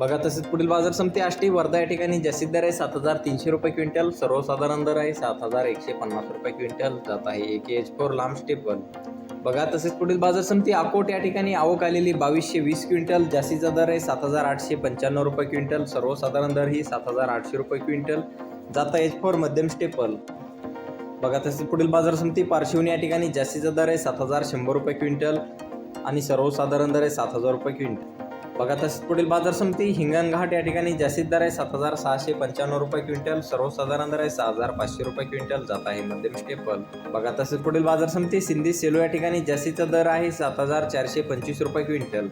बघा तसेच पुढील बाजार समिती आष्टी वर्धा या ठिकाणी जास्तीत दर आहे. सात हजार तीनशे रुपये क्विंटल सर्वसाधारण दर आहे. सात हजार एकशे पन्नास रुपये क्विंटल जात आहे. एक एच फोर लांब स्टेपल बघा तसेच पुढील बाजार समिती अकोट या ठिकाणी आवक आलेली बावीसशे वीस क्विंटल जास्तीचा दर आहे सात हजार आठशे पंच्याण्णव रुपये क्विंटल. सर्वसाधारण दर ही सात हजार आठशे रुपये क्विंटल. जाता एच फोर मध्यम स्टेपल बघा तसेच पुढील बाजार समिती पार्श्वनी या ठिकाणी जास्तीचा दर आहे सात हजार शंभर रुपये क्विंटल आणि सर्वसाधारण दर आहे सात हजार रुपये क्विंटल. बघा तसेच पुढील बाजार समिती हिंगणघाट या ठिकाणी जास्तीत दर आहे. सात हजार सहाशे पंच्याण्णव रुपये क्विंटल सर्वसाधारण दर आहे सहा हजार पाचशे रुपये क्विंटल. जात आहे मध्यम स्टेपल बघा तसेच पुढील बाजार समिती सिंधी सेलो या ठिकाणी जास्तीचा दर आहे सात हजार चारशे पंचवीस रुपये क्विंटल.